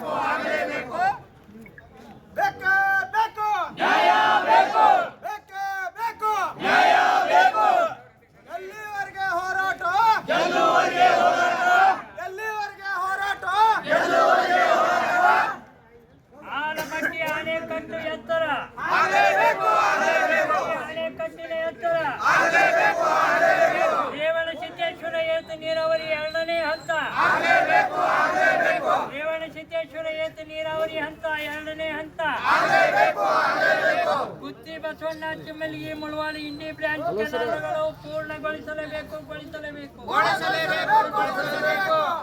for Basavanna Chimmalagi Mulawad Indi branch ಕೆನಾಲ್ಗಳು ಪೂರ್ಣಗೊಳಿಸಲೇಬೇಕು ಗೊಳಿಸಲೇಬೇಕು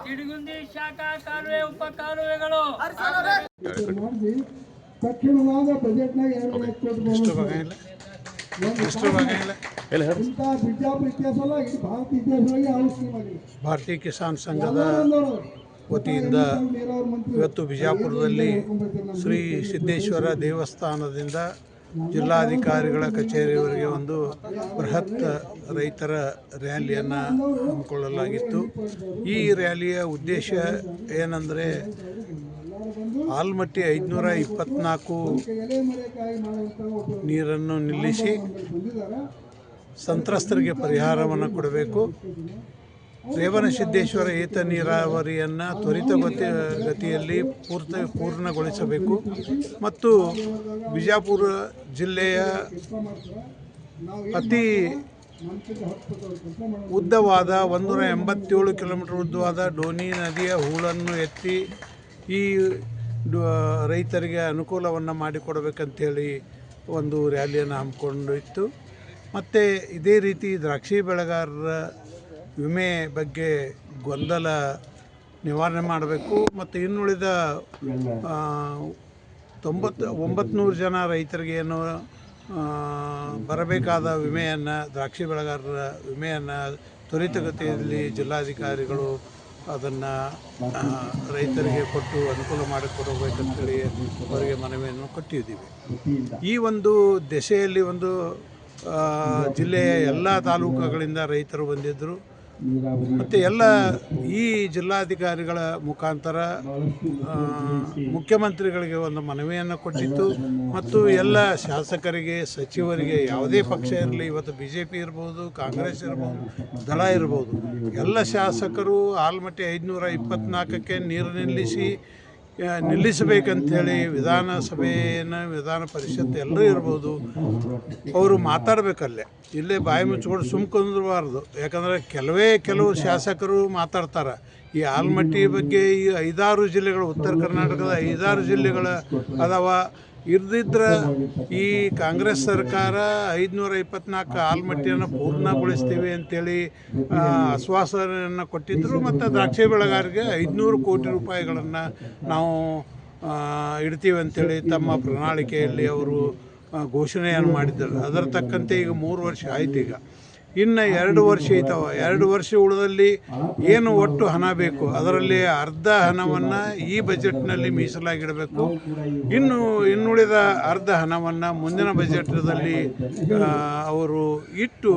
ತಿಡುಗುಂದಿ ಶಾಖಾ ಕಾಲುವೆ ಉಪ ಕಾಲುವೆಗಳು ಭಾರತೀಯ ಕಿಸಾನ್ ಸಂಘದ ವತಿಯಿಂದ ಇವತ್ತು ಬಿಜಾಪುರದಲ್ಲಿ ಶ್ರೀ ಸಿದ್ದೇಶ್ವರ ದೇವಸ್ಥಾನದಿಂದ ಜಿಲ್ಲಾಧಿಕಾರಿಗಳ ಕಚೇರಿವರೆಗೆ ಒಂದು ಬೃಹತ್ ರೈತರ ರ್ಯಾಲಿಯನ್ನು ಹಮ್ಮಿಕೊಳ್ಳಲಾಗಿತ್ತು. ಈ ರ್ಯಾಲಿಯ ಉದ್ದೇಶ ಏನಂದರೆ ಆಲ್ಮಟ್ಟಿ ಐದುನೂರ ಇಪ್ಪತ್ನಾಲ್ಕು ನೀರನ್ನು ನಿಲ್ಲಿಸಿ ಸಂತ್ರಸ್ತರಿಗೆ ಪರಿಹಾರವನ್ನು ಕೊಡಬೇಕು. ರೇವಣಸಿದ್ದೇಶ್ವರ ಏತ ನೀರಾವರಿಯನ್ನು ತ್ವರಿತಗತಿ ಗತಿಯಲ್ಲಿ ಪೂರ್ತ ಪೂರ್ಣಗೊಳಿಸಬೇಕು. ಮತ್ತು ಬಿಜಾಪುರ ಜಿಲ್ಲೆಯ ಅತಿ ಉದ್ದವಾದ ಒಂದೂರ ಎಂಬತ್ತೇಳು ಕಿಲೋಮೀಟರ್ ಉದ್ದವಾದ ಡೋನಿ ನದಿಯ ಹೂಳನ್ನು ಎತ್ತಿ ಈ ರೈತರಿಗೆ ಅನುಕೂಲವನ್ನು ಮಾಡಿಕೊಡಬೇಕಂತೇಳಿ ಒಂದು ರ್ಯಾಲಿಯನ್ನು ಹಮ್ಮಿಕೊಂಡಿತ್ತು. ಮತ್ತು ಇದೇ ರೀತಿ ದ್ರಾಕ್ಷಿ ಬೆಳೆಗಾರರ ವಿಮೆ ಬಗ್ಗೆ ಗೊಂದಲ ನಿವಾರಣೆ ಮಾಡಬೇಕು ಮತ್ತು ಇನ್ನುಳಿದ ತೊಂಬತ್ತು ಒಂಬತ್ತು ಜನ ರೈತರಿಗೆ ಏನು ಬರಬೇಕಾದ ವಿಮೆಯನ್ನು, ದ್ರಾಕ್ಷಿ ಬೆಳೆಗಾರರ ವಿಮೆಯನ್ನು ತ್ವರಿತಗತಿಯಲ್ಲಿ ಜಿಲ್ಲಾಧಿಕಾರಿಗಳು ಅದನ್ನು ರೈತರಿಗೆ ಕೊಟ್ಟು ಅನುಕೂಲ ಮಾಡಿಕೊಡಬೇಕಂತೇಳಿ ಅವರಿಗೆ ಮನವಿಯನ್ನು ಕೊಟ್ಟಿದ್ದೀವಿ. ಈ ಒಂದು ದೆಸೆಯಲ್ಲಿ ಒಂದು ಜಿಲ್ಲೆಯ ಎಲ್ಲ ತಾಲೂಕುಗಳಿಂದ ರೈತರು ಬಂದಿದ್ದರು. ಮತ್ತು ಎಲ್ಲ ಈ ಜಿಲ್ಲಾಧಿಕಾರಿಗಳ ಮುಖಾಂತರ ಮುಖ್ಯಮಂತ್ರಿಗಳಿಗೆ ಒಂದು ಮನವಿಯನ್ನು ಕೊಟ್ಟಿತ್ತು. ಮತ್ತು ಎಲ್ಲ ಶಾಸಕರಿಗೆ, ಸಚಿವರಿಗೆ ಯಾವುದೇ ಪಕ್ಷ ಇರಲಿ, ಇವತ್ತು ಬಿ ಜೆ ಪಿ ಇರ್ಬೋದು, ಕಾಂಗ್ರೆಸ್ ಇರ್ಬೋದು, ದಳ ಇರ್ಬೋದು, ಎಲ್ಲ ಶಾಸಕರು ಆಲ್ಮಟ್ಟಿ ಐದುನೂರ ಇಪ್ಪತ್ತ್ನಾಲ್ಕಕ್ಕೆ ನೀರು ನಿಲ್ಲಿಸಿ ನಿಲ್ಲಿಸಬೇಕಂಥೇಳಿ ವಿಧಾನಸಭೆಯನ್ನು, ವಿಧಾನ ಪರಿಷತ್ ಎಲ್ಲರೂ ಇರ್ಬೋದು. ಅವರು ಮಾತಾಡಬೇಕಲ್ಲೇ. ಇಲ್ಲೇ ಬಾಯಿ ಮುಚ್ಕೊಂಡು ಸುಮ್ಕೊಂಡ್ರಬಾರ್ದು. ಯಾಕಂದರೆ ಕೆಲವೇ ಕೆಲವು ಶಾಸಕರು ಮಾತಾಡ್ತಾರೆ. ಈ ಆಲ್ಮಟ್ಟಿ ಬಗ್ಗೆ ಈ ಐದಾರು ಜಿಲ್ಲೆಗಳು, ಉತ್ತರ ಕರ್ನಾಟಕದ ಐದಾರು ಜಿಲ್ಲೆಗಳ ಅದಾವ. ಇರ್ದಿದ್ರೆ ಈ ಕಾಂಗ್ರೆಸ್ ಸರ್ಕಾರ ಐದುನೂರ ಇಪ್ಪತ್ನಾಲ್ಕು ಆಲ್ಮಟ್ಟಿಯನ್ನು ಪೂರ್ಣಗೊಳಿಸ್ತೀವಿ ಅಂತೇಳಿ ಆಶ್ವಾಸನೆಯನ್ನು ಕೊಟ್ಟಿದ್ದರು ಮತ್ತು ದ್ರಾಕ್ಷಿ ಬೆಳೆಗಾರರಿಗೆ ಐದುನೂರು ಕೋಟಿ ರೂಪಾಯಿಗಳನ್ನು ನಾವು ಇಡ್ತೀವಿ ಅಂತೇಳಿ ತಮ್ಮ ಪ್ರಣಾಳಿಕೆಯಲ್ಲಿ ಅವರು ಘೋಷಣೆಯನ್ನು ಮಾಡಿದ್ದಾರೆ. ಅದರ ತಕ್ಕಂತೆ ಈಗ ಮೂರು ವರ್ಷ ಆಯ್ತು ಈಗ. ಇನ್ನು ಎರಡು ವರ್ಷ ಐತವ ಎರಡು ವರ್ಷ ಉಳಿದಲ್ಲಿ ಏನು ಒಟ್ಟು ಹಣ ಬೇಕು? ಅದರಲ್ಲಿ ಅರ್ಧ ಹಣವನ್ನು ಈ ಬಜೆಟ್ನಲ್ಲಿ ಮೀಸಲಾಗಿಡಬೇಕು. ಇನ್ನು ಇನ್ನುಳಿದ ಅರ್ಧ ಹಣವನ್ನು ಮುಂದಿನ ಬಜೆಟ್ದಲ್ಲಿ ಆ, ಅವರು ಇಟ್ಟು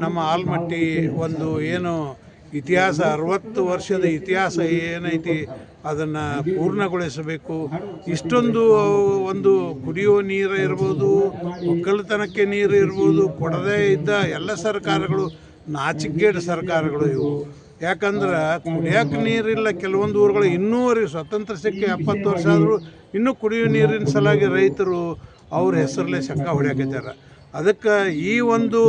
ನಮ್ಮ ಆಲ್ಮಟ್ಟಿ ಒಂದು ಏನು ಇತಿಹಾಸ ಅರವತ್ತು ವರ್ಷದ ಇತಿಹಾಸ ಏನೈತಿ? ಅದನ್ನು ಪೂರ್ಣಗೊಳಿಸಬೇಕು. ಇಷ್ಟೊಂದು ಒಂದು ಕುಡಿಯುವ ನೀರು ಇರ್ಬೋದು, ಒಕ್ಕಲತನಕ್ಕೆ ನೀರು ಇರ್ಬೋದು, ಕೊಡದೇ ಇದ್ದ ಎಲ್ಲ ಸರ್ಕಾರಗಳು, ನಾಚಿಕೆಗೇಡು ಸರ್ಕಾರಗಳು ಇವು. ಯಾಕಂದ್ರೆ ಕುಡಿಯೋಕೆ ನೀರಿಲ್ಲ, ಕೆಲವೊಂದು ಊರುಗಳು ಇನ್ನೂವರೆಗೆ ಸ್ವತಂತ್ರ ಸಿಕ್ಕಿ ಎಪ್ಪತ್ತು ವರ್ಷ ಆದರೂ ಇನ್ನೂ ಕುಡಿಯುವ ನೀರಿನ ಸಲುವಾಗಿ ರೈತರು ಅವ್ರ ಹೆಸರಲ್ಲೇ ಶಂಕ ಹೊಡ್ಯಾಕತ್ಯಾರ. ಅದಕ್ಕೆ ಈ ಒಂದು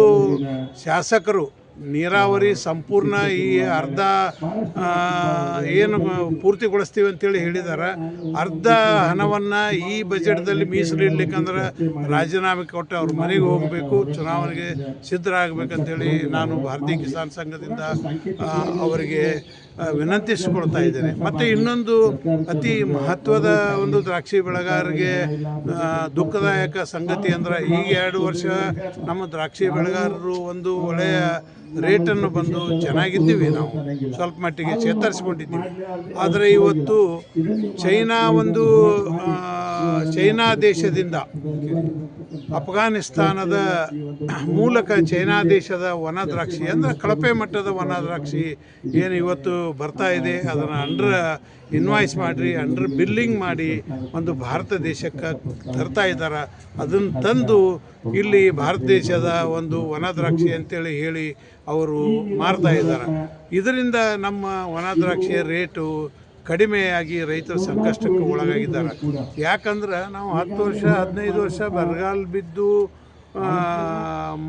ಶಾಸಕರು ನೀರಾವರಿ ಸಂಪೂರ್ಣ ಈ ಅರ್ಧ ಏನು ಪೂರ್ತಿಗೊಳಿಸ್ತೀವಿ ಅಂತೇಳಿ ಹೇಳಿದ್ದಾರೆ ಅರ್ಧ ಹಣವನ್ನು ಈ ಬಜೆಟ್ದಲ್ಲಿ ಮೀಸಲಿಡ್ಲಿಕ್ಕಂದ್ರೆ ರಾಜೀನಾಮೆ ಕೊಟ್ಟು ಅವ್ರ ಮನೆಗೆ ಹೋಗಬೇಕು, ಚುನಾವಣೆಗೆ ಸಿದ್ಧರಾಗಬೇಕಂತೇಳಿ ನಾನು ಭಾರತೀಯ ಕಿಸಾನ್ ಸಂಘದಿಂದ ಅವರಿಗೆ ವಿನಂತಿಸಿಕೊಳ್ತಾ ಇದ್ದೇನೆ. ಮತ್ತು ಇನ್ನೊಂದು ಅತಿ ಮಹತ್ವದ ಒಂದು ದ್ರಾಕ್ಷಿ ಬೆಳೆಗಾರರಿಗೆ ದುಃಖದಾಯಕ ಸಂಗತಿ ಅಂದ್ರೆ ಈಗ ಎರಡು ವರ್ಷ ನಮ್ಮ ದ್ರಾಕ್ಷಿ ಬೆಳೆಗಾರರು ಒಂದು ಒಳ್ಳೆಯ ರೇಟನ್ನು ಬಂದು ಚೆನ್ನಾಗಿದ್ದೀವಿ ನಾವು. ಸ್ವಲ್ಪ ಮಟ್ಟಿಗೆ ಚೇತರಿಸ್ಕೊಂಡಿದ್ದೀವಿ. ಆದರೆ ಇವತ್ತು ಚೈನಾ ಒಂದು ಚೈನಾ ದೇಶದಿಂದ ಅಫ್ಘಾನಿಸ್ತಾನದ ಮೂಲಕ ಚೈನಾ ದೇಶದ ಒಣ ದ್ರಾಕ್ಷಿ, ಅಂದರೆ ಕಳಪೆ ಮಟ್ಟದ ವನ ದ್ರಾಕ್ಷಿ ಏನು ಇವತ್ತು ಬರ್ತಾ ಇದೆ, ಅದನ್ನು ಅಂಡ್ರ ಇನ್ವಾಯ್ಸ್ ಮಾಡಿರಿ, ಅಂಡರ್ ಬಿಲ್ಲಿಂಗ್ ಮಾಡಿ ಒಂದು ಭಾರತ ದೇಶಕ್ಕೆ ತರ್ತಾ ಇದ್ದಾರೆ. ಅದನ್ನು ತಂದು ಇಲ್ಲಿ ಭಾರತ ದೇಶದ ಒಂದು ಒಣ ದ್ರಾಕ್ಷಿ ಅಂತೇಳಿ ಹೇಳಿ ಅವರು ಮಾರ್ತಾ ಇದ್ದಾರೆ. ಇದರಿಂದ ನಮ್ಮ ಒಣ ದ್ರಾಕ್ಷಿಯ ರೇಟು ಕಡಿಮೆಯಾಗಿ ರೈತರು ಸಂಕಷ್ಟಕ್ಕೆ ಒಳಗಾಗಿದ್ದಾರೆ. ಯಾಕಂದ್ರೆ ನಾವು ಹತ್ತು ವರ್ಷ, ಹದಿನೈದು ವರ್ಷ ಬರಗಾಲ ಬಿದ್ದು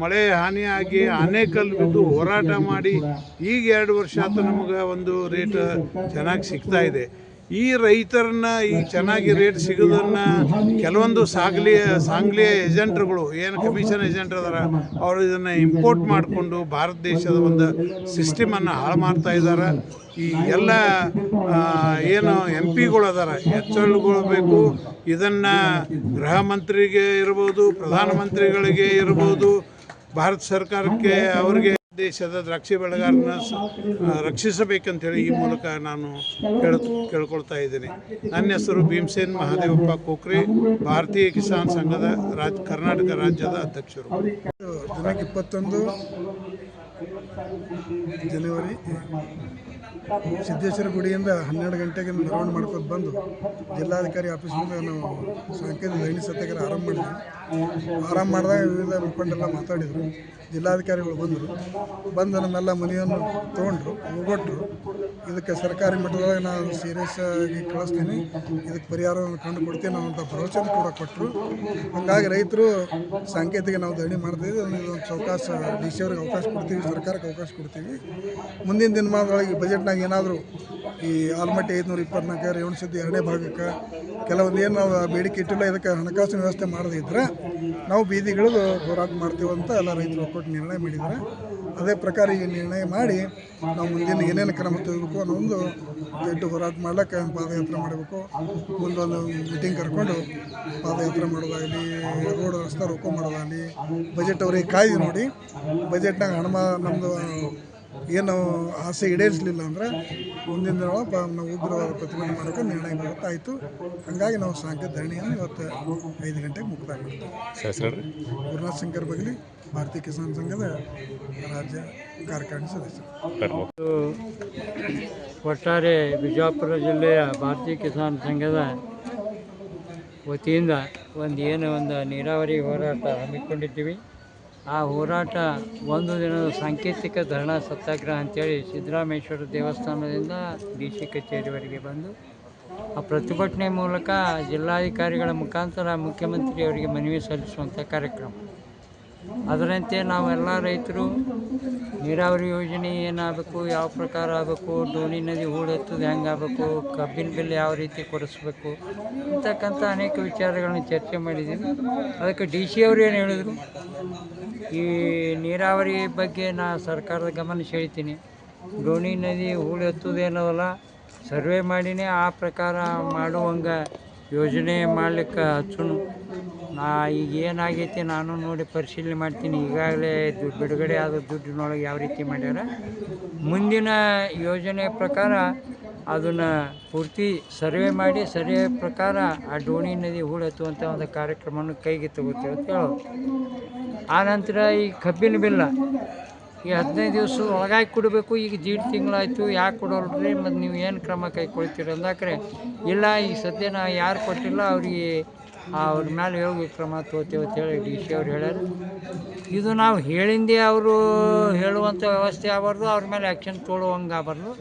ಮಳೆ ಹಾನಿಯಾಗಿ ಆನೆಕಲ್ಲು ಬಿದ್ದು ಹೋರಾಟ ಮಾಡಿ ಈಗ ಎರಡು ವರ್ಷ ಆಯ್ತು ನಮಗೆ ಒಂದು ರೇಟ್ ಚೆನ್ನಾಗಿ ಸಿಗ್ತಾ ಇದೆ. ಈ ರೈತರನ್ನ ಈ ಚೆನ್ನಾಗಿ ರೇಟ್ ಸಿಗೋದನ್ನ ಕೆಲವೊಂದು ಸಾಗಲಿ, ಸಾಂಗ್ಲಿಯ ಏಜೆಂಟ್ರುಗಳು, ಏನು ಕಮಿಷನ್ ಏಜೆಂಟ್ ಅದಾರ ಅವರು ಇದನ್ನು ಇಂಪೋರ್ಟ್ ಮಾಡಿಕೊಂಡು ಭಾರತ ದೇಶದ ಒಂದು ಸಿಸ್ಟಮನ್ನು ಹಾಳು ಮಾಡ್ತಾ ಇದ್ದಾರೆ ಈ ಎಲ್ಲ ಏನು ಎಂ ಪಿಗಳು ಅದಾರ ಬೇಕು. ಇದನ್ನು ಗೃಹ ಮಂತ್ರಿಗೆ ಇರ್ಬೋದು ಪ್ರಧಾನಮಂತ್ರಿಗಳಿಗೆ ಇರ್ಬೋದು, ಭಾರತ ಸರ್ಕಾರಕ್ಕೆ ಅವರಿಗೆ ದೇಶದ ದ್ರಾಕ್ಷಿ ಬೆಳೆಗಾರನ ರಕ್ಷಿಸಬೇಕಂತೇಳಿ ಈ ಮೂಲಕ ನಾನು ಕೇಳ, ಕೇಳ್ಕೊಳ್ತಾ ಇದ್ದೀನಿ. ನನ್ನ ಹೆಸರು ಭೀಮಸೇನ್ ಮಹಾದೇವಪ್ಪ ಕೋಕ್ರೆ, ಭಾರತೀಯ ಕಿಸಾನ್ ಸಂಘದ ರಾಜ್, ಕರ್ನಾಟಕ ರಾಜ್ಯದ ಅಧ್ಯಕ್ಷರು. ದಿನಕ್ಕೆ ಇಪ್ಪತ್ತೊಂದು ಜನವರಿ, ಸಿದ್ದೇಶ್ವರ ಗುಡಿಯಿಂದ ಹನ್ನೆರಡು ಗಂಟೆಗೆ ಮೆರವಣಿಗೆ ಮಾಡ್ಕೊಂಡು ಬಂದು ಜಿಲ್ಲಾಧಿಕಾರಿ ಆಫೀಸಿಂದ ನಾವು ಸಂಖ್ಯೆ ದೈನಿ ಸತ್ಯಾಗ್ರಹ ಆರಂಭ ಮಾಡಿದ್ವಿ. ಆರಂಭ ಮಾಡಿದಾಗ ವಿವಿಧ ಮುಖಂಡರೆಲ್ಲ ಮಾತಾಡಿದರು. ಜಿಲ್ಲಾಧಿಕಾರಿಗಳು ಬಂದರು. ಬಂದು ನಮ್ಮೆಲ್ಲ ಮನೆಯನ್ನು ತೊಗೊಂಡ್ರು ಹೋಗೊಟ್ರು ಇದಕ್ಕೆ ಸರ್ಕಾರಿ ಮಟ್ಟದೊಳಗೆ ನಾನು ಸೀರಿಯಸ್ ಆಗಿ ಕಳಿಸ್ತೀನಿ. ಇದಕ್ಕೆ ಪರಿಹಾರವನ್ನು ಕಂಡು ಕೊಡ್ತೀನಿ ಅನ್ನೋಂಥ ಭರವಸೆ ಕೂಡ ಕೊಟ್ಟರು. ಹಾಗಾಗಿ ರೈತರು ಸಾಂಕೇತಿಕ ನಾವು ದಣಿ ಮಾಡ್ತೀವಿ ಇದೊಂದು ಅವಕಾಶ ಡಿ ಸಿ ಅವ್ರಿಗೆ ಅವಕಾಶ ಕೊಡ್ತೀವಿ, ಸರ್ಕಾರಕ್ಕೆ ಅವಕಾಶ ಕೊಡ್ತೀವಿ. ಮುಂದಿನ ದಿನಮಾನದೊಳಗೆ ಬಜೆಟ್ನಾಗ ಏನಾದರೂ ಈ ಆಲ್ಮಟ್ಟಿ ಐದುನೂರ ಇಪ್ಪತ್ನಾಲ್ಕು ರೇವಣ ಸಿದ್ಧಿ ಎರಡನೇ ಭಾಗಕ್ಕೆ ಕೆಲವೊಂದು ಏನು ನಾವು ಬೇಡಿಕೆ ಇಟ್ಟಿಲ್ಲ, ಇದಕ್ಕೆ ಹಣಕಾಸಿನ ವ್ಯವಸ್ಥೆ ಮಾಡದೇ ಇದ್ದರೆ ನಾವು ಬೀದಿಗಿಳಿದು ಹೋರಾಟ ಮಾಡ್ತೀವಂತ ಎಲ್ಲ ರೈತರು ಒಕ್ಕೂಟ ನಿರ್ಣಯ ಮಾಡಿದ್ದಾರೆ. ಅದೇ ಪ್ರಕಾರ ಈ ನಿರ್ಣಯ ಮಾಡಿ ನಾವು ಮುಂದಿನ ಏನೇನು ಕ್ರಮ ತೆಗೆದುಬೇಕು ಅನ್ನೋ ಒಂದು ದೊಡ್ಡ ಹೋರಾಟ ಮಾಡ್ಲಿಕ್ಕೆ ಪಾದಯಾತ್ರೆ ಮಾಡಬೇಕು. ಮುಂದೊಂದು ಮೀಟಿಂಗ್ ಕರ್ಕೊಂಡು ಪಾದಯಾತ್ರೆ ಮಾಡೋದಾಗಲಿ ರೋಡ್ ರಸ್ತೆ ರೋಕೋ ಮಾಡೋದಾಗಲಿ ಬಜೆಟ್ ಅವ್ರಿಗೆ ಕಾಯ್ದು ನೋಡಿ ಬಜೆಟ್ನಾಗ ಹಣ ನಮ್ಮದು ಏನು ಆಸೆ ಈಡೇರಿಸಲಿಲ್ಲ ಅಂದ್ರೆ ಮುಂದಿನ ದಿನ ನಾವು ಉಗ್ರವಾದ ಪ್ರತಿಭಟನೆ ಮಾಡೋಕ್ಕೆ ನಿರ್ಣಯ ಬರುತ್ತಾಯಿತು ಹಾಗಾಗಿ ನಾವು ಸಾಂಖ್ಯ ಧರಣಿಯನ್ನು ಇವತ್ತು ಐದು ಗಂಟೆಗೆ ಮುಕ್ತಾಯ ಮಾಡ್ತೀವಿ. ಗುರುನಾಥ್ ಶಂಕರ್ ಬಗಲಿ ಭಾರತೀಯ ಕಿಸಾನ್ ಸಂಘದ ರಾಜ್ಯ ಕಾರ್ಯಕಾರಿಣಿ ಸದಸ್ಯರು. ಒಟ್ಟಾರೆ ಬಿಜಾಪುರ ಜಿಲ್ಲೆಯ ಭಾರತೀಯ ಕಿಸಾನ್ ಸಂಘದ ವತಿಯಿಂದ ಒಂದು ಏನು ಒಂದು ನೀರಾವರಿ ಹೋರಾಟ ಹಮ್ಮಿಕೊಂಡಿದ್ದೀವಿ. ಆ ಹೋರಾಟ ಒಂದು ದಿನದ ಸಾಂಕೇತಿಕ ಧರಣಾ ಸತ್ಯಾಗ್ರಹ ಅಂತೇಳಿ ಸಿದ್ದರಾಮೇಶ್ವರ ದೇವಸ್ಥಾನದಿಂದ ಡಿ ಸಿ ಕಚೇರಿವರೆಗೆ ಬಂದು ಆ ಪ್ರತಿಭಟನೆ ಮೂಲಕ ಜಿಲ್ಲಾಧಿಕಾರಿಗಳ ಮುಖಾಂತರ ಮುಖ್ಯಮಂತ್ರಿಯವರಿಗೆ ಮನವಿ ಸಲ್ಲಿಸುವಂಥ ಕಾರ್ಯಕ್ರಮ. ಅದರಂತೆ ನಾವೆಲ್ಲ ರೈತರು ನೀರಾವರಿ ಯೋಜನೆ ಏನಾಗಬೇಕು, ಯಾವ ಪ್ರಕಾರ ಆಗಬೇಕು ಡೋಣಿ ನದಿ ಹೂಳೆತ್ತೋದು ಹೆಂಗೆ ಆಗಬೇಕು ಕಬ್ಬಿನ ಬಿಲ್ ಯಾವ ರೀತಿ ಕೊಡಿಸ್ಬೇಕು ಅಂತಕ್ಕಂಥ ಅನೇಕ ವಿಚಾರಗಳನ್ನು ಚರ್ಚೆ ಮಾಡಿದ್ದೀನಿ ಅದಕ್ಕೆ ಡಿ ಸಿ ಅವರು ಏನು ಹೇಳಿದರು? ಈ ನೀರಾವರಿ ಬಗ್ಗೆ ನಾ ಸರ್ಕಾರದ ಗಮನ ಸೆಳಿತೀನಿ. ಡೋಣಿ ನದಿ ಹೂಳೆತ್ತೋದೇನವಲ್ಲ ಸರ್ವೆ ಮಾಡಿನೇ ಆ ಪ್ರಕಾರ ಮಾಡುವಂಗೆ ಯೋಜನೆ ಮಾಡ್ಲಿಕ್ಕೆ ಹಚ್ಚುನು. ನಾ ಈಗ ಏನಾಗೈತಿ ನಾನು ನೋಡಿ ಪರಿಶೀಲನೆ ಮಾಡ್ತೀನಿ. ಈಗಾಗಲೇ ದುಡ್ಡು ಬಿಡುಗಡೆ ಆದ ದುಡ್ಡಿನೊಳಗೆ ಯಾವ ರೀತಿ ಮಾಡ್ಯಾರ. ಮುಂದಿನ ಯೋಜನೆ ಪ್ರಕಾರ ಅದನ್ನು ಪೂರ್ತಿ ಸರ್ವೆ ಮಾಡಿ, ಸರ್ವೆ ಪ್ರಕಾರ ಆ ಡೋಣಿ ನದಿ ಹೂಳೆತ್ತುವಂಥ ಒಂದು ಕಾರ್ಯಕ್ರಮವನ್ನು ಕೈಗೆ ತಗೋತೀವಿ ಅಂತ ಹೇಳೋದು. ಆನಂತರ ಈ ಕಬ್ಬಿನ ಬಿಲ್ಲ. ಈ ಹದಿನೈದು ದಿವಸ ಒಳಗಾಗಿ ಕೊಡಬೇಕು, ಈಗ ಜೀಡ್ ತಿಂಗಳಾಯ್ತು, ಯಾಕೆ ಕೊಡೋಲ್ರಿ? ಮತ್ತು ನೀವು ಏನು ಕ್ರಮ ಕೈಗೊಳ್ತೀರಿ ಅಂದಾಕ್ರೆ, ಇಲ್ಲ ಈಗ ಸದ್ಯ ನಾ ಯಾರು ಕೊಟ್ಟಿಲ್ಲ, ಅವ್ರಿಗೆ ಅವ್ರ ಮೇಲೆ ಹೋಗಿ ಕ್ರಮ ತಗೋತೀವಿ ಅಂತೇಳಿ ಡಿ ಸಿ ಅವ್ರು ಹೇಳ್ಯಾರ. ಇದು ನಾವು ಹೇಳಿಂದೇ ಅವರು ಹೇಳುವಂಥ ವ್ಯವಸ್ಥೆ ಆಗಬಾರ್ದು, ಅವ್ರ ಮೇಲೆ ಆ್ಯಕ್ಷನ್ ತೊಗೊಳುವಂಗೆ ಆಗಬಾರ್ದು.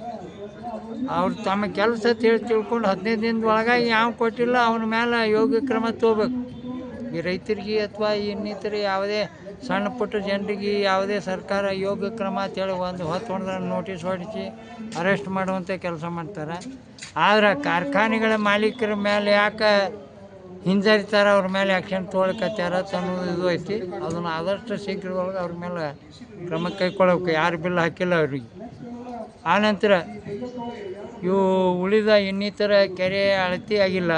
ಅವ್ರು ತಮ್ಮ ಕೆಲಸ ತಿಳಿ ತಿಳ್ಕೊಂಡು ಹದಿನೈದು ದಿನದ ಒಳಗಾಗಿ ಯಾವ ಕೊಟ್ಟಿಲ್ಲ, ಅವನ ಮೇಲೆ ಯೋಗ್ಯ ಕ್ರಮ ತೊಗೋಬೇಕು ಈ ರೈತರಿಗೆ ಅಥವಾ ಇನ್ನಿತರ ಯಾವುದೇ ಸಣ್ಣ ಪುಟ್ಟ ಜನರಿಗೆ ಯಾವುದೇ ಸರ್ಕಾರ ಯೋಗ ಕ್ರಮ ಅಂತೇಳಿ ಒಂದು ಹೊತ್ತು ನೋಟಿಸ್ ಹೊಡಿಸಿ ಅರೆಸ್ಟ್ ಮಾಡುವಂಥ ಕೆಲಸ ಮಾಡ್ತಾರೆ. ಆದರೆ ಕಾರ್ಖಾನೆಗಳ ಮಾಲೀಕರ ಮೇಲೆ ಯಾಕೆ ಹಿಂಜರಿತಾರೆ ಅವ್ರ ಮೇಲೆ ಆ್ಯಕ್ಷನ್ ತೊಗೊಳಕತ್ಯಾರ ತನ್ನೋದು ಇದು ಐತಿ. ಅದನ್ನು ಆದಷ್ಟು ಶೀಘ್ರದೊಳಗೆ ಅವ್ರ ಮೇಲೆ ಕ್ರಮ ಕೈಗೊಳ್ಳಬೇಕು ಯಾರು ಬಿಲ್ ಹಾಕಿಲ್ಲ ಅವ್ರಿಗೆ. ಆನಂತರ ಇವು ಉಳಿದ ಇನ್ನಿತರ ಕೆರೆ ಅಳತಿ ಆಗಿಲ್ಲ.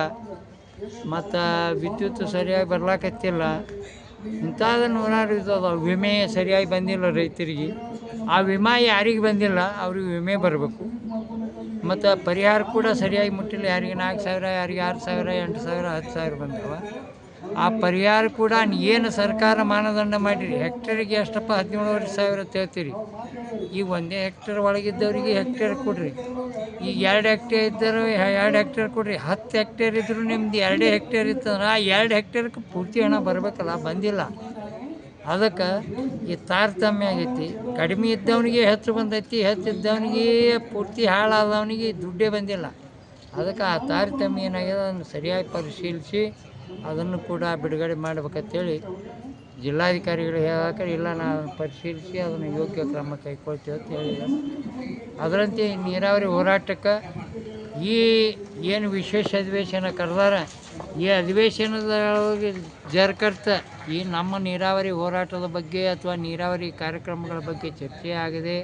ಮತ್ತು ವಿದ್ಯುತ್ ಸರಿಯಾಗಿ ಬರ್ಲಾಕತ್ತಿಲ್ಲ. ಇಂಥದ್ದು ನೂರಾರು ಇದ್ದಾವೆ ವಿಮೆ ಸರಿಯಾಗಿ ಬಂದಿಲ್ಲ ರೈತರಿಗೆ. ಆ ವಿಮೆ ಯಾರಿಗೆ ಬಂದಿಲ್ಲ, ಅವ್ರಿಗೆ ವಿಮೆ ಬರಬೇಕು. ಮತ್ತು ಪರಿಹಾರ ಕೂಡ ಸರಿಯಾಗಿ ಮುಟ್ಟಿಲ್ಲ. ಯಾರಿಗೆ ನಾಲ್ಕು ಸಾವಿರ, ಯಾರಿಗೆ ಆರು ಸಾವಿರ, ಎಂಟು ಸಾವಿರ, ಹತ್ತು ಸಾವಿರ ಬಂದವ. ಆ ಪರಿಹಾರ ಕೂಡ ಏನು ಸರ್ಕಾರ ಮಾನದಂಡ ಮಾಡಿರಿ? ಹೆಕ್ಟರಿಗೆ ಎಷ್ಟಪ್ಪ ಹದಿನೇಳುವರೆ ಸಾವಿರ ತೇಳ್ತೀರಿ ಈಗ ಒಂದೇ ಹೆಕ್ಟರ್ ಒಳಗಿದ್ದವರಿಗೆ ಹೆಕ್ಟೇರ್ ಕೊಡ್ರಿ. ಈಗ ಎರಡು ಹೆಕ್ಟೇರ್ ಇದ್ದರು ಎರಡು ಹೆಕ್ಟೇರ್ ಕೊಡ್ರಿ. ಹತ್ತು ಹೆಕ್ಟೇರ್ ಇದ್ದರೂ ನಿಮ್ದು ಎರಡೇ ಹೆಕ್ಟೇರ್ ಇತ್ತಂದ್ರೆ ಆ ಎರಡು ಹೆಕ್ಟೇರ್ಗೆ ಪೂರ್ತಿ ಹಣ ಬರಬೇಕಲ್ಲ, ಬಂದಿಲ್ಲ. ಅದಕ್ಕೆ ಈ ತಾರತಮ್ಯ ಆಗೈತಿ. ಕಡಿಮೆ ಇದ್ದವನಿಗೆ ಹೆಚ್ಚು ಬಂದೈತಿ, ಹೆಚ್ಚು ಇದ್ದವನಿಗೆ ಪೂರ್ತಿ ಹಾಳಾದವನಿಗೆ ದುಡ್ಡೇ ಬಂದಿಲ್ಲ. ಅದಕ್ಕೆ ಆ ತಾರತಮ್ಯ ಏನಾಗಿದೆ ಅದನ್ನು ಸರಿಯಾಗಿ ಪರಿಶೀಲಿಸಿ. ಅದನ್ನು ಕೂಡ ಬಿಡುಗಡೆ ಮಾಡ್ಬೇಕಂತೇಳಿ ಜಿಲ್ಲಾಧಿಕಾರಿಗಳು ಹೇಳಕ್ಕೆ ಇಲ್ಲ ನಾನು ಪರಿಶೀಲಿಸಿ ಅದನ್ನು ಯೋಗ್ಯ ಕ್ರಮ ಕೈಗೊಳ್ತೀವಿ ಅಂತ ಹೇಳಿದ ಅದರಂತೆ ನೀರಾವರಿ ಹೋರಾಟಕ್ಕೆ ಈ ಏನು ವಿಶೇಷ ಅಧಿವೇಶನ ಕರೆದಾರ, ಈ ಅಧಿವೇಶನದ ಜರ್ಕರ್ತ ಈ ನಮ್ಮ ನೀರಾವರಿ ಹೋರಾಟದ ಬಗ್ಗೆ ಅಥವಾ ನೀರಾವರಿ ಕಾರ್ಯಕ್ರಮಗಳ ಬಗ್ಗೆ ಚರ್ಚೆ ಆಗದೆ,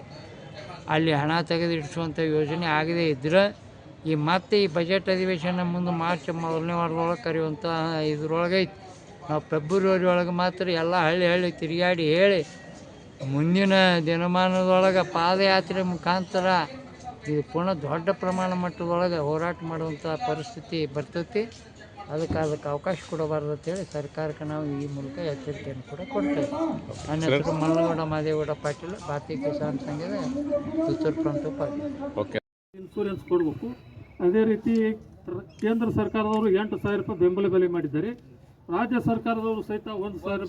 ಅಲ್ಲಿ ಹಣ ತೆಗೆದಿಡಿಸುವಂಥ ಯೋಜನೆ ಆಗದೇ ಇದ್ರೆ ಈ ಮತ್ತೆ ಈ ಬಜೆಟ್ ಅಧಿವೇಶನ ಮುಂದೆ ಮಾರ್ಚ್ ಮೊದಲನೇ ವಾರದೊಳಗೆ ಕರೆಯುವಂಥ ಇದ್ರೊಳಗೆ ಐತಿ. ನಾವು ಫೆಬ್ರವರಿ ಒಳಗೆ ಮಾತ್ರ ಎಲ್ಲ ಹಳ್ಳಿ ಹಳ್ಳಿ ತಿರುಗಾಡಿ ಹೇಳಿ ಮುಂದಿನ ದಿನಮಾನದೊಳಗೆ ಪಾದಯಾತ್ರೆ ಮುಖಾಂತರ ಇದು ಪುನಃ ದೊಡ್ಡ ಪ್ರಮಾಣ ಮಟ್ಟದೊಳಗೆ ಹೋರಾಟ ಮಾಡುವಂಥ ಪರಿಸ್ಥಿತಿ ಬರ್ತೈತಿ. ಅದಕ್ಕೆ ಅದಕ್ಕೆ ಅವಕಾಶ ಕೊಡಬಾರ್ದು ಅಂತೇಳಿ ಸರ್ಕಾರಕ್ಕೆ ನಾವು ಈ ಮೂಲಕ ಎಚ್ಚರಿಕೆಯನ್ನು ಕೂಡ ಕೊಡ್ತೇವೆ. ನನ್ನ ಹೆಸರು ಮಲ್ಲಗೌಡ ಮಾದೇಗೌಡ ಪಾಟೀಲ್, ಭಾರತೀಯ ಕಿಸಾನ್ ಸಂಘದ ಪುತ್ತೂರು ಪ್ರಾಂತ ಇನ್ಸೂರೆನ್ಸ್ ಕೊಡಬೇಕು. ಅದೇ ರೀತಿ ಕೇಂದ್ರ ಸರ್ಕಾರದವರು ಎಂಟು ಸಾವಿರ ರೂಪಾಯಿ ಬೆಂಬಲ ಬೆಲೆ ಮಾಡಿದ್ದಾರೆ. ರಾಜ್ಯ ಸರ್ಕಾರದವರು ಸಹಿತ ಒಂದು ಸಾವಿರ